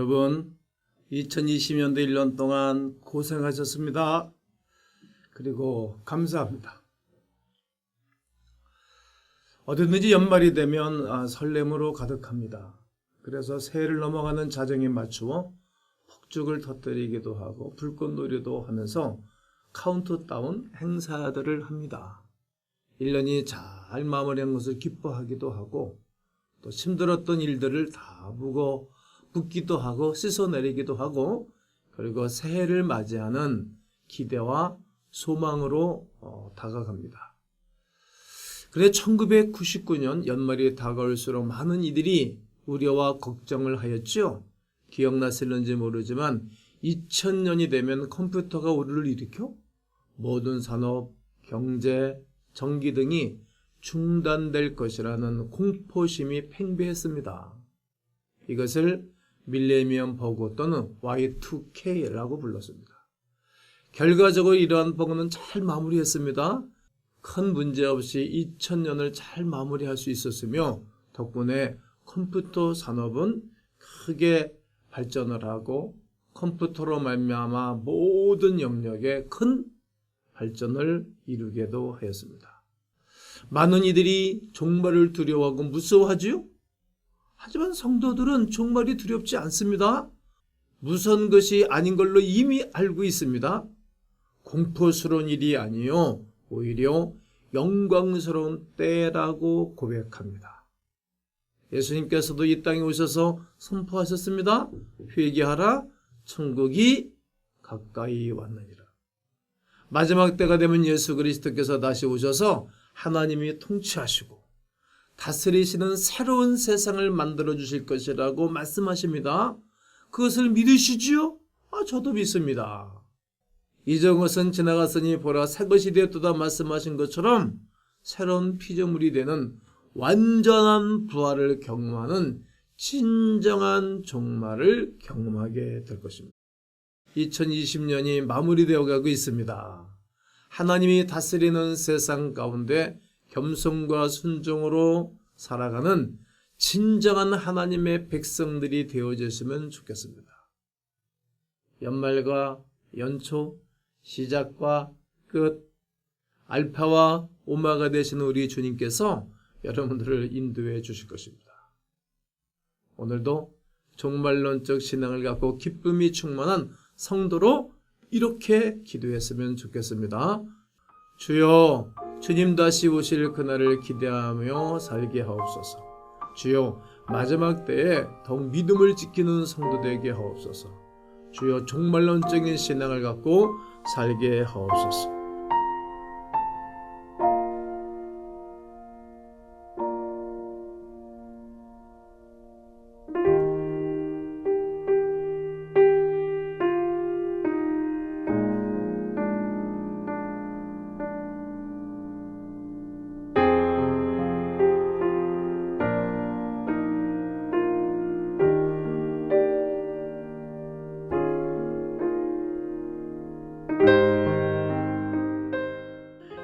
여러분, 2020년도 1년 동안 고생하셨습니다. 그리고 감사합니다. 어디든지 연말이 되면 아, 설렘으로 가득합니다. 그래서 새해를 넘어가는 자정에 맞추어 폭죽을 터뜨리기도 하고 불꽃놀이도 하면서 카운트다운 행사들을 합니다. 1년이 잘 마무리한 것을 기뻐하기도 하고 또 힘들었던 일들을 다 묵어 붓기도 하고 씻어내리기도 하고 그리고 새해를 맞이하는 기대와 소망으로 어, 다가갑니다. 그래 1999년 연말이 다가올수록 많은 이들이 우려와 걱정을 하였죠. 기억나실는지 모르지만 2000년이 되면 컴퓨터가 우리를 일으켜 모든 산업, 경제, 전기 등이 중단될 것이라는 공포심이 팽배했습니다. 이것을 밀레니엄 버그 또는 Y2K라고 불렀습니다. 결과적으로 이러한 버그는 잘 마무리했습니다. 큰 문제 없이 2000년을 잘 마무리할 수 있었으며 덕분에 컴퓨터 산업은 크게 발전을 하고 컴퓨터로 말미암아 모든 영역에 큰 발전을 이루게도 하였습니다. 많은 이들이 종말을 두려워하고 무서워하지요? 하지만 성도들은 종말이 두렵지 않습니다. 무서운 것이 아닌 걸로 이미 알고 있습니다. 공포스러운 일이 아니요. 오히려 영광스러운 때라고 고백합니다. 예수님께서도 이 땅에 오셔서 선포하셨습니다. 회개하라. 천국이 가까이 왔느니라. 마지막 때가 되면 예수 그리스도께서 다시 오셔서 하나님이 통치하시고 다스리시는 새로운 세상을 만들어 주실 것이라고 말씀하십니다. 그것을 믿으시지요? 아, 저도 믿습니다. 이전 것은 지나갔으니 보라 새 것이 되었다 말씀하신 것처럼 새로운 피조물이 되는 완전한 부활을 경험하는 진정한 종말을 경험하게 될 것입니다. 2020년이 마무리되어 가고 있습니다. 하나님이 다스리는 세상 가운데 겸손과 순종으로 살아가는 진정한 하나님의 백성들이 되어졌으면 좋겠습니다. 연말과 연초, 시작과 끝, 알파와 오마가 되신 우리 주님께서 여러분들을 인도해 주실 것입니다. 오늘도 종말론적 신앙을 갖고 기쁨이 충만한 성도로 이렇게 기도했으면 좋겠습니다. 주여, 주님 다시 오실 그날을 기대하며 살게 하옵소서. 주여, 마지막 때에 더욱 믿음을 지키는 성도 되게 하옵소서. 주여, 종말론적인 신앙을 갖고 살게 하옵소서.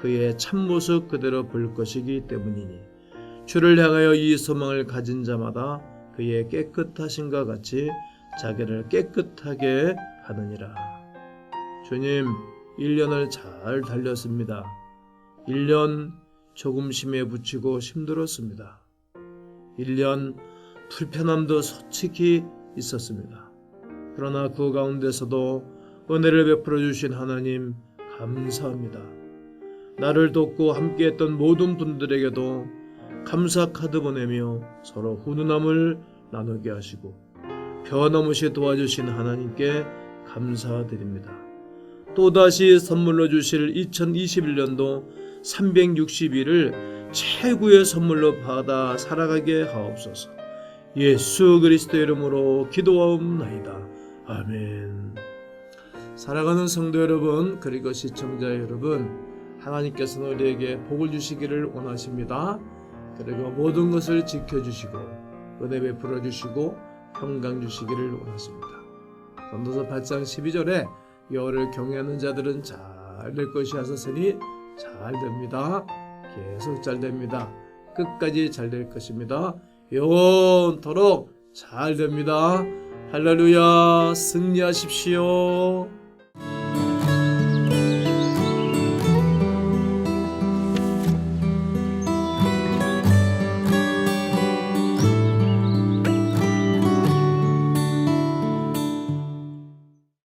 그의 참모습 그대로 볼 것이기 때문이니 주를 향하여 이 소망을 가진 자마다 그의 깨끗하신과 같이 자기를 깨끗하게 하느니라. 주님, 1년을 잘 달렸습니다. 1년 조금 심에 붙이고 힘들었습니다. 1년 불편함도 솔직히 있었습니다. 그러나 그 가운데서도 은혜를 베풀어 주신 하나님 감사합니다. 나를 돕고 함께했던 모든 분들에게도 감사 카드 보내며 서로 훈훈함을 나누게 하시고 변함없이 도와주신 하나님께 감사드립니다. 또다시 선물로 주실 2021년도 360일을 최고의 선물로 받아 살아가게 하옵소서. 예수 그리스도 이름으로 기도하옵나이다. 아멘. 사랑하는 성도 여러분, 그리고 시청자 여러분, 하나님께서는 우리에게 복을 주시기를 원하십니다. 그리고 모든 것을 지켜주시고 은혜 베풀어 주시고 평강 주시기를 원하십니다. 전도서 8장 12절에 여호를 경외하는 자들은 잘 될 것이 하셨으니 잘 됩니다. 계속 잘 됩니다. 끝까지 잘 될 것입니다. 영원토록 잘 됩니다. 할렐루야 승리하십시오.